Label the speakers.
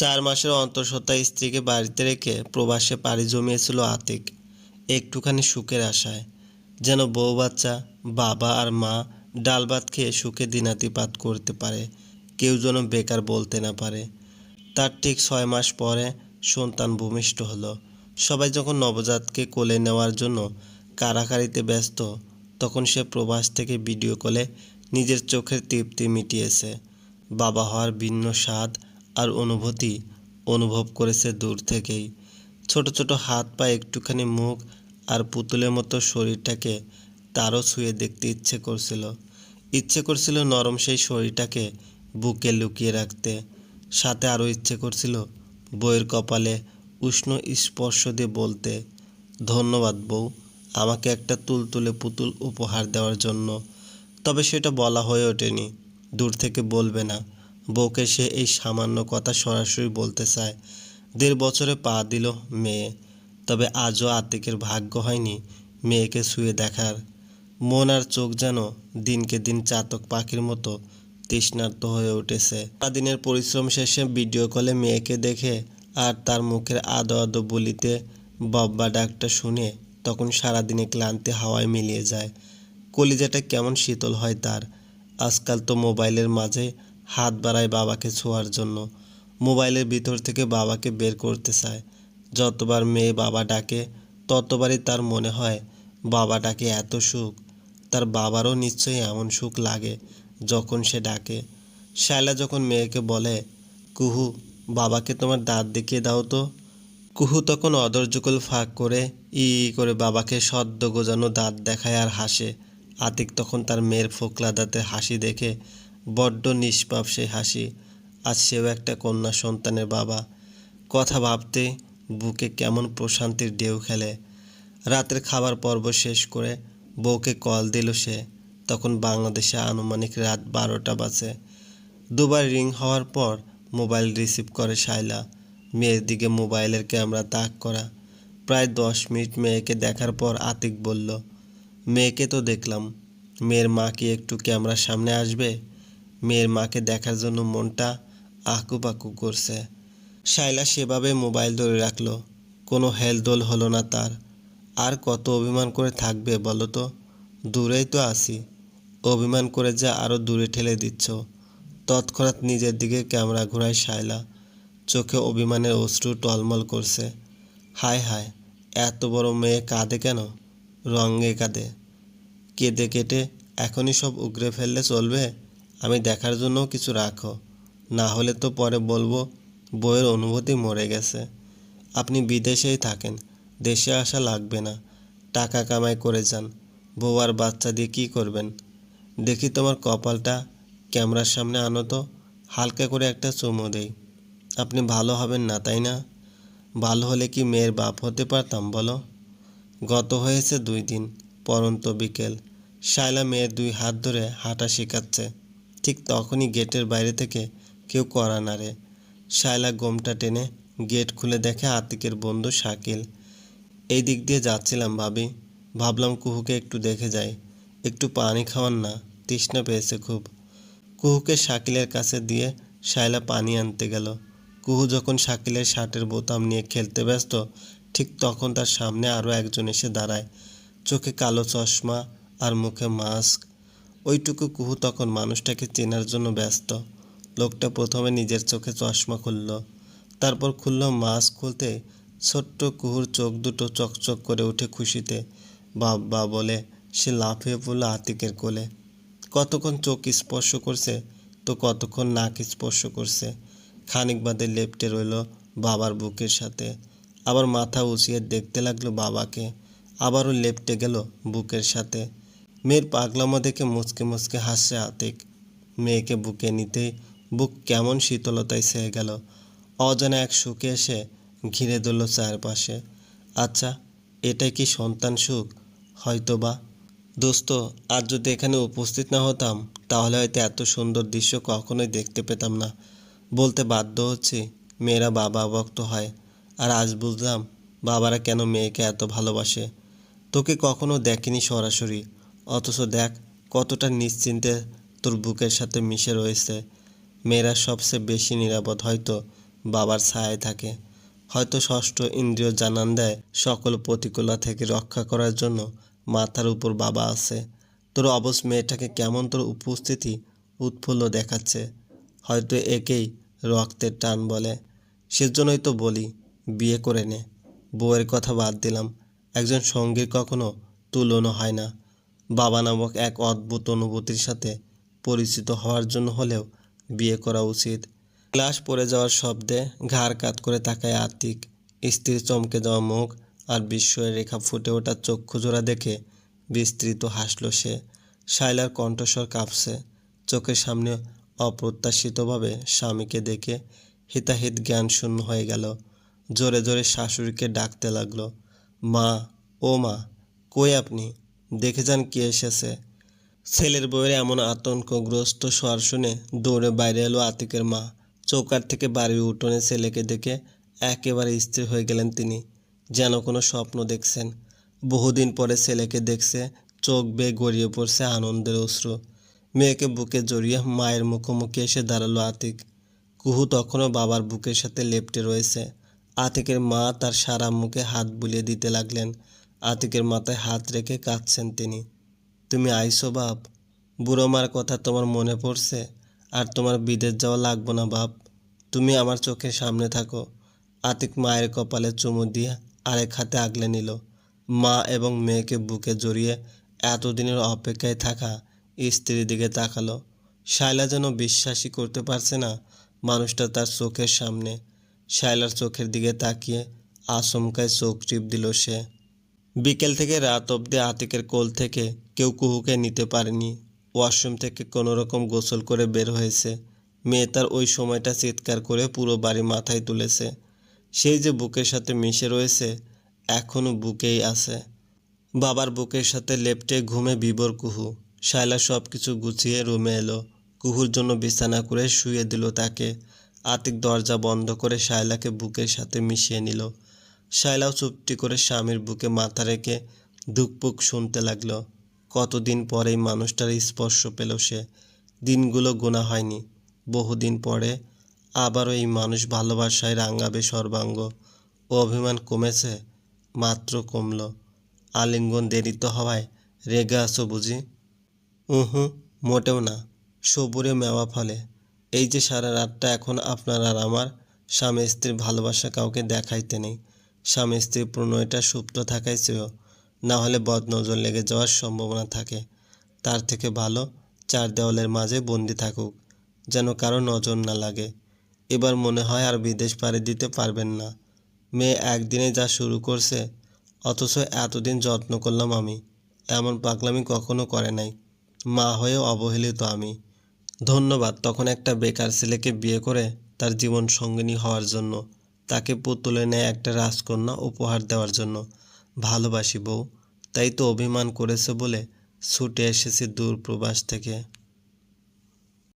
Speaker 1: চার মাসের অন্তঃসত্ত্বা স্ত্রীকে বাড়িতে রেখে প্রবাসে পাড়ি জমিয়েছিল আতিক, একটুখানি সুখের আশায়। যেন বউ বাচ্চা, বাবা আর মা ডাল ভাত খেয়ে সুখে দিনাতিপাত করতে পারে, কেউ যেন বেকার বলতে না পারে। তার ঠিক ছয় মাস পরে সন্তান ভূমিষ্ঠ হলো। সবাই যখন নবজাতকে কোলে নেওয়ার জন্য কারাকারিতে ব্যস্ত, তখন সে প্রবাস থেকে ভিডিও কলে নিজের চোখের তৃপ্তি মিটিয়েছে। বাবা হওয়ার ভিন্ন স্বাদ আর অনুভূতি অনুভব করেছে দূর থেকেই। ছোট ছোট হাত পা একটুখানি মুখ আর পুতুলের মতো শরীরটাকে তারও ছুঁয়ে দেখতে ইচ্ছে করছিল। ইচ্ছে করছিল নরম সেই শরীরটাকে বুকে লুকিয়ে রাখতে। সাথে আরও ইচ্ছে করছিল বইয়ের কপালে উষ্ণ স্পর্শ দিয়ে বলতে, ধন্যবাদ বউ, আমাকে একটা তুলতুলে পুতুল উপহার দেওয়ার জন্য। তবে সেটা বলা হয়ে ওঠেনি। দূর থেকে বলবে না। বউকে সে এই সামান্য কথা সরাসরি বলতে চায়। দেড় বছরে পা দিল মেয়ে, তবে আজও আতিকের ভাগ্য হয়নি মেয়েকে শুয়ে দেখার। মন আর চোখ যেন দিনকে দিন চাতক পাখির মতো তৃষ্ণার্ত হয়ে উঠেছে। সারাদিনের পরিশ্রম শেষে ভিডিও কলে মেয়েকে দেখে আর তার মুখের আদো আদো বলিতে বব্বা ডাকটা শুনে তখন সারাদিনে ক্লান্তি হাওয়ায় মিলিয়ে যায়। কলিজাটা কেমন শীতল হয় তার। আজকাল তো মোবাইলের মাঝে হাত বাড়ায় বাবাকে ছোঁয়ার জন্য। মোবাইলের ভিতর থেকে বাবাকে বের করতে চায়। যতবার মেয়ে বাবা ডাকে, ততবারই তার মনে হয়, বাবা ডাকে এত সুখ। তার বাবারও নিশ্চয়ই এমন সুখ লাগে যখন সে ডাকে। শায়লা যখন মেয়েকে বলে, কুহু, বাবাকে তোমার দাঁত দেখিয়ে দাও তো। কুহু তখন অদর্যকল ফাঁক করে ই করে বাবাকে সদ্য গোজানো দাঁত দেখায় আর হাসে। আতিক তখন তার মেয়ের ফোকলা দাঁতে হাসি দেখে বড্ড নিষ্পাপ সেই হাসি, আজ সেও একটা কন্যা সন্তানের বাবা। কথা ভাবতে বুকে কেমন প্রশান্তির ঢেউ খেলে। রাতের খাবার পর্ব শেষ করে বউকে কল দিল সে। তখন বাংলাদেশে আনুমানিক রাত বারোটা বাজে। দুবার রিং হওয়ার পর মোবাইল রিসিভ করে শায়লা। মেয়ের দিকে মোবাইলের ক্যামেরা তাক করা। প্রায় দশ মিনিট মেয়েকে দেখার পর আতিক বলল, মেয়েকে তো দেখলাম। মেয়ের মা কি একটু ক্যামেরার সামনে আসবে? মেয়ের মাকে দেখার জন্য মনটা আকুপাকু করছে। শায়লা সেভাবে মোবাইল ধরে রাখল। কোনো হেলদোল হলো না তার। আর কত অভিমান করে থাকবে বলো তো? দূরেই তো আসি অভিমান করে যা আরও দূরে ঠেলে দিচ্ছ। তৎক্ষণাৎ নিজের দিকে ক্যামেরা ঘোরায় শায়লা চোখে অভিমানের অশ্রু টলমল করছে। হায় হায়, এত বড় মেয়ে কাঁদে কেন? রঙে কাঁদে। কেঁদে কেটে এখনই সব উগড়ে ফেললে চলবে? আমি দেখার জন্যও কিছু রাখো। না হলে তো পরে বলব, বইয়ের অনুভূতি মরে গেছে। আপনি বিদেশেই থাকেন, দেশে আসা লাগবে না। টাকা কামাই করে যান, বউ আর বাচ্চা দিয়ে কী করবেন? দেখি তোমার কপালটা ক্যামেরার সামনে আনো তো, হালকা করে একটা চুমো দেই। আপনি ভালো হবেন না, তাই না? ভালো হলে কি মেয়ের বাপ হতে পারতাম, বলো? গত হয়েছে দুই দিন, পরন্ত বিকেল। শায়লা মেয়ের দুই হাত ধরে হাঁটা শেখাচ্ছে। ঠিক তখনই গেটের বাইরে থেকে কেউ করা নাড়ে। শায়লা গোমটা টেনে গেট খুলে দেখে আতিকের বন্ধু শাকিল। এই দিক দিয়ে যাচ্ছিলাম ভাবি। ভাবলাম কুহুকে একটু দেখে যাই। একটু পানি খাওয়ান না, তৃষ্ণা পেয়েছে খুব। কুহুকে শাকিলের কাছে দিয়ে শায়লা পানি আনতে গেল। কুহু যখন শাকিলের শার্টের বোতাম নিয়ে খেলতে ব্যস্ত, ঠিক তখন তার সামনে আরও একজন এসে দাঁড়ায়। চোখে কালো চশমা আর মুখে মাস্ক। ওইটুকু কুহু তখন মানুষটাকে চেনার জন্য ব্যস্ত। লোকটা প্রথমে নিজের চোখে চশমা খুলল, তারপর খুলল মাস্ক খুলতে। ছোট্ট কুহুর চোখ দুটো চকচক করে উঠে খুশিতে। বাবা বলে, সে লাফিয়ে পড়ল আতিকের কোলে। কতক্ষণ চোখ স্পর্শ করছে, তো কতক্ষণ নাক স্পর্শ করছে। খানিক বাদে লেপটে রইল বাবার বুকের সাথে। আবার মাথা উঁচিয়ে দেখতে লাগল বাবাকে। আবারও লেপটে গেল বুকের সাথে। মেয়ের পাগলামো দেখে মুচকে মুচকে হাসছে আতিক। মেয়েকে বুকে নিতেই বুক কেমন শীতলতায় সেয়ে গেল। অজানা এক সুখে এসে ঘিরে ধরল চারপাশে। আচ্ছা এটাই কি সন্তান সুখ? হয়তো বা দোস্ত আজ যদি এখানে উপস্থিত না হতাম, তাহলে হয়তো এত সুন্দর দৃশ্য কখনোই দেখতে পেতাম না। বলতে বাধ্য হচ্ছি, মেয়েরা বাবা ভক্ত হয়। আর আজ বুঝলাম, বাবারা কেন মেয়েকে এত ভালোবাসে? তোকে কখনো দেখেনি সরাসরি। অথচ দেখ, কতটা নিশ্চিন্তে তোর বুকের সাথে মিশে রয়েছে। মেয়েরা সবচেয়ে বেশি নিরাপদ হয়তো বাবার ছায়ায় থাকে। হয়তো ষষ্ঠ ইন্দ্রিয় জানান দেয় সকল প্রতিকূলা থেকে রক্ষা করার জন্য মাথার উপর বাবা আছে। তোর অবশ মেয়েটাকে কেমন তোর উপস্থিতি উৎফুল্ল দেখাচ্ছে। হয়তো একেই রক্তের টান বলে। সেজন্যই তো বলি, বিয়ে করে নে। বউয়ের কথা বাদ দিলাম। একজন সঙ্গীর কখনো তুলনা হয় না। বাবা নামক এক অদ্ভুত অনুভূতির সাথে পরিচিত হওয়ার জন্য হলেও বিয়ে করা উচিত। ক্লাস পড়ে যাওয়ার শব্দে ঘাড় কাত করে তাকায় আতিক। স্ত্রীর চমকে যাওয়া মুখ আর বিস্ময়ের রেখা ফুটে ওঠা চক্ষু জোড়া দেখে বিস্তৃত হাসল সে। শাইলার কণ্ঠস্বর কাঁপছে। চোখের সামনে অপ্রত্যাশিতভাবে স্বামীকে দেখে হিতাহিত জ্ঞান শূন্য হয়ে গেল। জোরে জোরে শাশুড়িকে ডাকতে লাগল। মা, ও মা, কই আপনি? দেখে যান কে এসেছে। ছেলের বউয়ের এমন আতঙ্কগ্রস্ত স্বর শুনে দৌড়ে বাইরে এলো আতিকের মা। চৌকার থেকে বাড়ির উঠোনে ছেলেকে দেখে একেবারে স্থির হয়ে গেলেন তিনি, যেন কোনো স্বপ্ন দেখছেন। বহুদিন পরে ছেলেকে দেখছে, চোখ বেয়ে গড়িয়ে পড়ছে আনন্দের অশ্রু। মেয়েকে বুকে জড়িয়ে মায়ের মুখোমুখি এসে দাঁড়াল আতিক। কুহু তখনও বাবার বুকের সাথে লেপটে রয়েছে। আতিকের মা তার সারা মুখে হাত বুলিয়ে দিতে লাগলেন। আতিকের মাথায় হাত রেখে কাঁদছেন তিনি। তুমি আইসো বাপ। বুড়ো মার কথা তোমার মনে পড়ছে? আর তোমার বিদেশ যাওয়া লাগবো না বাপ। তুমি আমার চোখের সামনে থাকো। আতিক মায়ের কপালে চুমু দিয়ে আরেক হাতে আগলে নিল। মা এবং মেয়েকে বুকে জড়িয়ে এতদিনের অপেক্ষায় থাকা স্ত্রীর দিকে তাকালো। শায়লা যেন বিশ্বাসই করতে পারছে না মানুষটা তার চোখের সামনে। শায়লার চোখের দিকে তাকিয়ে আচমকায় চোখ টিপ দিল সে। বিকেল থেকে রাত অবধি আতিকের কোল থেকে কেউ কুহুকে নিতে পারেনি। ওয়াশরুম থেকে কোনো রকম গোসল করে বের হয়েছে। মেয়ে তার ওই সময়টা চিৎকার করে পুরো বাড়ি মাথায় তুলেছে। সেই যে বুকের সাথে মিশে রয়েছে এখনও বুকেই আছে। বাবার বুকের সাথে লেপটে ঘুমে বিবর কুহু। শায়লা সব কিছু গুছিয়ে রুমে এলো। কুহুর জন্য বিছানা করে শুয়ে দিল তাকে। আতিক দরজা বন্ধ করে শায়লাকে বুকের সাথে মিশিয়ে নিল। শায়লাও চুপটি করে স্বামীর বুকে মাথা রেখে ধুকপুক শুনতে লাগল। কতদিন পরেই মানুষটার স্পর্শ পেল সে। দিনগুলো গোনা হয়নি। বহুদিন পরে আবারও এই মানুষ ভালোবাসায় রাঙাবে সর্বাঙ্গ। ও অভিমান কমেছে, মাত্র কমল। আলিঙ্গন দেরিত হওয়ায় রেগে আছো বুঝি? উহু, মোটেও না। সবুরে মেওয়া ফলে। এই যে সারা রাতটা এখন আপনার আর আমার, স্বামী স্ত্রীর ভালোবাসা কাউকে দেখাইতে নেই। স্বামী স্ত্রীর প্রণয়টা সুপ্ত থাকাই চেয়েও না হলে বদনজর লেগে যাওয়ার সম্ভাবনা থাকে। তার থেকে ভালো চার দেওয়ালের মাঝে বন্দি থাকুক, যেন কারও নজর না লাগে। এবার মনে হয় আর বিদেশ পাড়ি দিতে পারবেন না। মেয়ে একদিনে যা শুরু করছে, অথচ এতদিন যত্ন করলাম আমি। এমন পাগলামি কখনো করে নাই। মা হয়েও অবহেলিত আমি। ধন্যবাদ, তখন একটা বেকার ছেলেকে বিয়ে করে তার জীবন সঙ্গিনী হওয়ার জন্য। তাকে পুতুলে নেয় একটা রাজকন্যা উপহার দেওয়ার জন্য। ভালোবাসি বউ, তাই তো অভিমান করেছে বলে ছুটে এসেছি দূর প্রবাস থেকে।